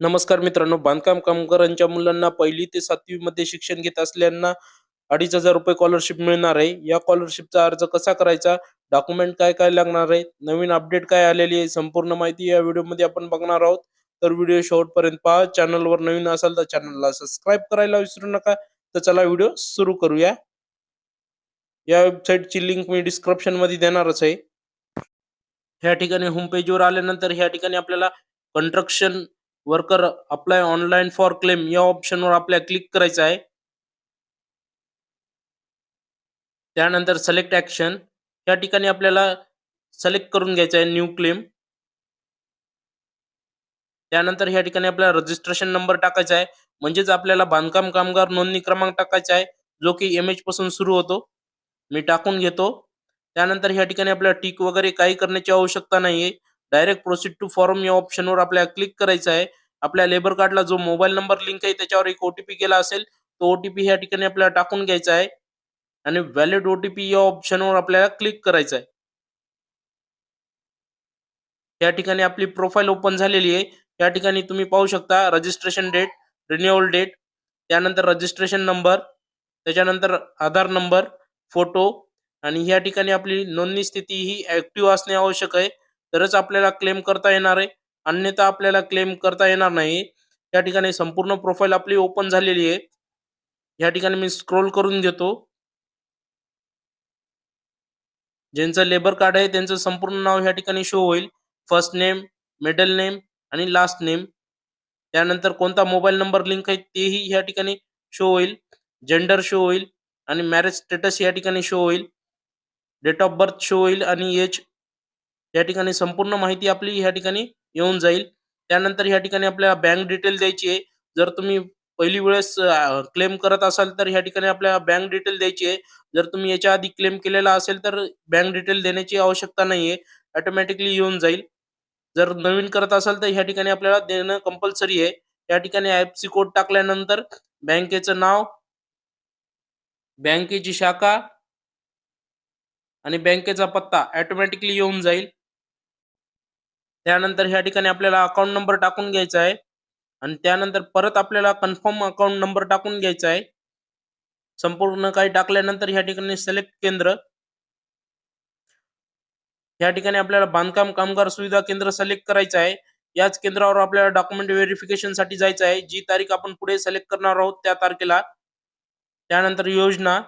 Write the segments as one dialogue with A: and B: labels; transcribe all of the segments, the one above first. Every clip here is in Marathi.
A: नमस्कार मित्रांनो बांधकाम कामगारांच्या मुलांना पहिली ते सातवी मध्ये शिक्षण घेत असल्याना अडीच हजार रुपये स्कॉलरशिप मिळणार आहे. या स्कॉलरशिपचा अर्ज कसा करायचा? डॉक्युमेंट काय काय लागणार आहे? नवीन अपडेट काय आलेली आहे? संपूर्ण माहिती या व्हिडिओमध्ये आपण बघणार आहोत. तर व्हिडिओ शेवटपर्यंत पहा. चॅनलवर नवीन असाल तर चॅनलला सबस्क्राईब करायला विसरू नका. तर चला व्हिडिओ सुरू करूया. या वेबसाईटची लिंक मी डिस्क्रिप्शनमध्ये देणारच आहे. ह्या ठिकाणी होम पेजवर आल्यानंतर ह्या ठिकाणी आपल्याला construction worker apply online for claim या ऑप्शनवर आपल्याला क्लिक करायचं आहे. त्यानंतर सिलेक्ट ऍक्शन या ठिकाणी आपल्याला सिलेक्ट करून घ्यायचं आहे न्यू क्लेम त्यानंतर ह्या ठिकाणी आपल्याला रजिस्ट्रेशन नंबर टाकायचा आहे. म्हणजेच आपल्याला बांधकाम कामगार नोंदणी क्रमांक टाकायचा आहे जो की एम एच पासून सुरू होतो. मी टाकून घेतो. त्यानंतर ह्या ठिकाणी आपल्याला टिक वगैरे काही करण्याची आवश्यकता नाहीये. डायरेक्ट प्रोसीड टू फॉर्म या ऑप्शनवर आपल्याला क्लिक करायचं आहे. आपल्या लेबर कार्डला जो मोबाईल नंबर लिंक आहे त्याच्यावर एक ओटीपी गेला असेल तो ओटीपी ह्या ठिकाणी आपल्याला टाकून घ्यायचा आहे. आणि व्हॅलिड ओटीपी या ऑप्शनवर आपल्याला क्लिक करायचं आहे. या ठिकाणी आपली प्रोफाईल ओपन झालेली आहे. या ठिकाणी तुम्ही पाहू शकता रजिस्ट्रेशन डेट रिन्युअल डेट त्यानंतर रजिस्ट्रेशन नंबर त्याच्यानंतर आधार नंबर फोटो आणि या ठिकाणी आपली नोंदणी स्थिती ही ऍक्टिव्ह असणे आवश्यक आहे. तरच आपल्याला क्लेम करता येणार आहे. अन्यथा आपल्याला क्लेम करता येणार नाही. या ठिकाणी संपूर्ण प्रोफाईल आपली ओपन झालेली आहे. या ठिकाणी मी स्क्रोल करून घेतो ज्यांचं लेबर कार्ड आहे त्यांचं संपूर्ण नाव ह्या ठिकाणी शो होईल. फर्स्ट नेम मिडल नेम आणि लास्ट नेम त्यानंतर कोणता मोबाईल नंबर लिंक आहे तेही ह्या ठिकाणी शो होईल. जेंडर शो होईल आणि मॅरेज स्टेटस या ठिकाणी शो होईल. डेट ऑफ बर्थ शो होईल आणि एज या ठिकाणी संपूर्ण माहिती आपली ह्या ठिकाणी येऊन जाईल. त्यानंतर ह्या ठिकाणी आपल्याला बँक डिटेल द्यायची आहे. जर तुम्ही पहिली वेळेस क्लेम करत असाल तर ह्या ठिकाणी आपल्याला बँक डिटेल द्यायची आहे. जर तुम्ही याच्या आधी क्लेम केलेला असेल तर बँक डिटेल देण्याची आवश्यकता नाहीये. ऑटोमॅटिकली येऊन जाईल. जर नवीन करत असाल तर ह्या ठिकाणी आपल्याला देणं कंपल्सरी आहे. या ठिकाणी आयएफसी कोड टाकल्यानंतर बँकेचं नाव बँकेची शाखा आणि बँकेचा पत्ता ऑटोमॅटिकली येऊन जाईल. त्यानंतर ह्या ठिकाणी आपल्याला अकाउंट नंबर टाकून घ्यायचा आहे. आणि त्यानंतर परत आपल्याला कन्फर्म अकाउंट नंबर टाकून घ्यायचा आहे. संपूर्ण काही टाकल्यानंतर ह्या ठिकाणी सिलेक्ट केंद्र. या ठिकाणी आपल्याला बांधकाम कामगार सुविधा केंद्र सिलेक्ट करायचं आहे. याच केंद्रावर आपल्याला डॉक्युमेंट व्हेरिफिकेशनसाठी जायचं आहे. जी तारीख आपण पुढे सिलेक्ट करणार आहोत त्या तारखेला. त्यानंतर योजना.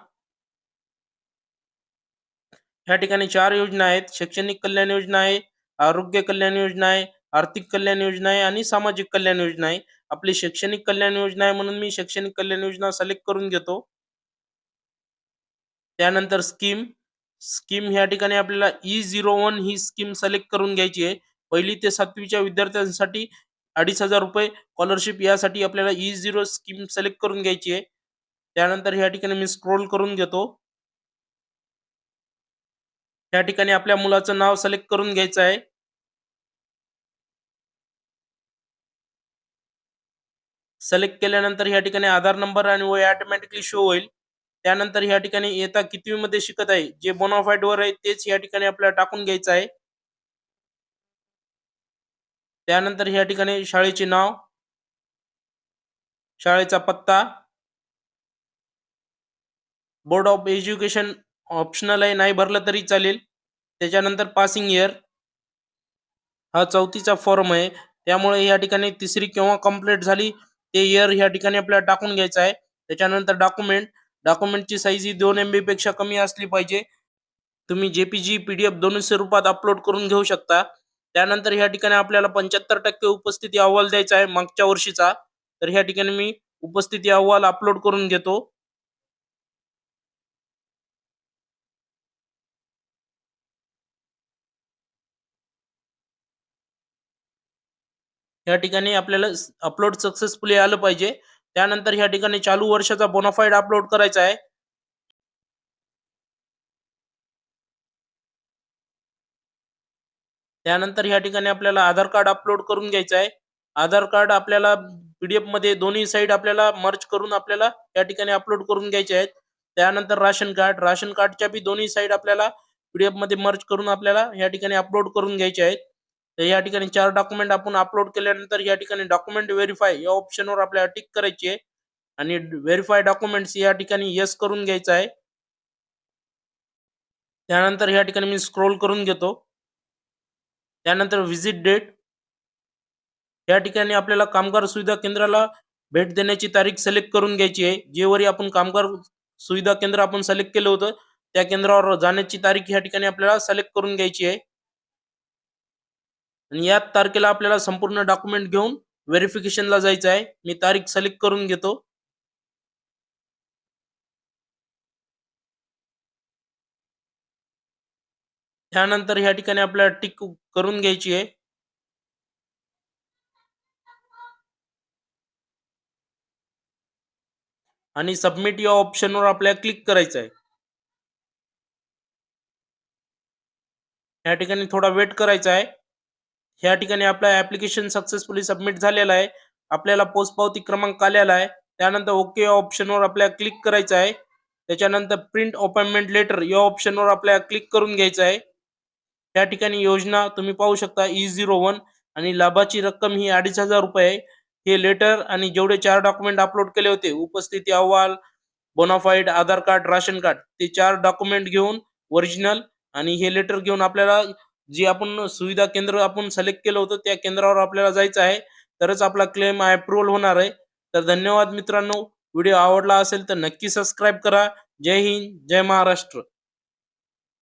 A: ह्या ठिकाणी चार योजना आहेत. शैक्षणिक कल्याण योजना आहे. आरोग्य कल्याण योजना आहे आर्थिक कल्याण योजना आहे आणि सामाजिक कल्याण योजना आहे. आपली शैक्षणिक कल्याण योजना आहे म्हणून मी शैक्षणिक कल्याण योजना सिलेक्ट करून घेतो. त्यानंतर स्कीम स्कीम ह्या ठिकाणी आपल्याला ई झिरो वन ही स्कीम सिलेक्ट करून घ्यायची आहे. पहिली ते सातवीच्या विद्यार्थ्यांसाठी अडीच हजार रुपये स्कॉलरशिप यासाठी आपल्याला ई झिरो स्कीम सिलेक्ट करून घ्यायची आहे. त्यानंतर ह्या ठिकाणी मी स्क्रोल करून घेतो. या ठिकाणी आपल्या मुलाचं नाव सिलेक्ट करून घ्यायचं आहे. सिलेक्ट केल्यानंतर या ठिकाणी आधार नंबर आणि वय ऑटोमॅटिकली शो होईल. त्यानंतर या ठिकाणी येता कितवी मध्ये शिकत आहे जे बोनाफाईट वर आहे तेच या ठिकाणी आपल्याला टाकून घ्यायचं आहे. त्यानंतर या ठिकाणी शाळेचे नाव शाळेचा पत्ता बोर्ड ऑफ एज्युकेशन ऑप्शनल आहे नाही भरलं तरी चालेल. त्याच्यानंतर पासिंग इयर हा चौथीचा फॉर्म आहे. त्यामुळे या ठिकाणी तिसरी केव्हा कंप्लीट झाली. ते इयर ह्या ठिकाणी आपल्याला टाकून घ्यायचं आहे. त्याच्यानंतर डॉक्युमेंट डॉक्युमेंटची साईज ही दोन एमबी पेक्षा कमी असली पाहिजे. तुम्ही जेपीजी पीडीएफ दोन्ही स्वरूपात अपलोड करून घेऊ शकता. त्यानंतर ह्या ठिकाणी आपल्याला पंच्याहत्तर टक्के उपस्थिती अहवाल द्यायचा आहे मागच्या वर्षीचा. तर ह्या ठिकाणी मी उपस्थिती अहवाल अपलोड करून घेतो. या ठिकाणी आपल्याला अपलोड सक्सेसफुली आलं पाहिजे. त्यानंतर ह्या ठिकाणी चालू वर्षाचा बोनाफाईड अपलोड करायचा आहे. त्यानंतर ह्या ठिकाणी आपल्याला आधार कार्ड अपलोड करून घ्यायचं आहे. आधार कार्ड आपल्याला पीडीएफमध्ये दोन्ही साईड आपल्याला मर्ज करून आपल्याला या ठिकाणी अपलोड करून घ्यायचे आहेत. त्यानंतर राशन कार्ड राशन कार्डच्या बी दोन्ही साईड आपल्याला पीडीएफमध्ये मर्ज करून आपल्याला या ठिकाणी अपलोड करून घ्यायचे आहेत. तर या ठिकाणी चार डॉक्युमेंट आपण अपलोड केल्यानंतर या ठिकाणी डॉक्युमेंट व्हेरीफाय या ऑप्शनवर आपल्याला टिक करायची आहे. आणि व्हेरीफाय डॉक्युमेंट्स या ठिकाणी येस करून घ्यायचं आहे. त्यानंतर या ठिकाणी मी स्क्रोल करून घेतो. त्यानंतर व्हिजिट डेट या ठिकाणी आपल्याला कामगार सुविधा केंद्राला भेट देण्याची तारीख सिलेक्ट करून घ्यायची आहे. जेवरी आपण कामगार सुविधा केंद्र आपण सिलेक्ट केलं होतं त्या केंद्रावर जाण्याची तारीख या ठिकाणी आपल्याला सिलेक्ट करून घ्यायची आहे. आणि या तारखेला आपल्याला संपूर्ण डॉक्युमेंट घेऊन व्हेरिफिकेशनला जायचं आहे. मी तारीख सिलेक्ट करून घेतो. त्यानंतर ह्या ठिकाणी आपल्याला टिक करून घ्यायची आहे. आणि सबमिट या ऑप्शनवर आपल्याला क्लिक करायचं आहे. या ठिकाणी थोडा वेट करायचा आहे. ह्या ठिकाणी आपला ऍप्लिकेशन सक्सेसफुली सबमिट झालेला आहे. आपल्याला पोस्ट पावती क्रमांक आलेला आहे. त्यानंतर ओके या ऑप्शनवर आपल्याला क्लिक करायचं आहे. त्याच्यानंतर प्रिंट अपॉइंटमेंट लेटर या ऑप्शनवर आपल्याला क्लिक करून घ्यायचं आहे. त्या ठिकाणी योजना तुम्ही पाहू शकता ई झिरो वन आणि लाभाची रक्कम ही अडीच हजार रुपये आहे. हे लेटर आणि जेवढे चार डॉक्युमेंट अपलोड केले होते उपस्थिती अहवाल bonafide Aadhaar card ration card ते चार डॉक्युमेंट घेऊन ओरिजिनल आणि हे लेटर घेऊन आपल्याला जी आपण सुविधा केंद्र आपण सिलेक्ट केलं होतं त्या केंद्रावर आपल्याला जायचं आहे. तरच आपला क्लेम अप्रुव्हल होणार आहे. तर धन्यवाद मित्रांनो. व्हिडिओ आवडला असेल तर नक्की सबस्क्राईब करा. जय हिंद जय महाराष्ट्र.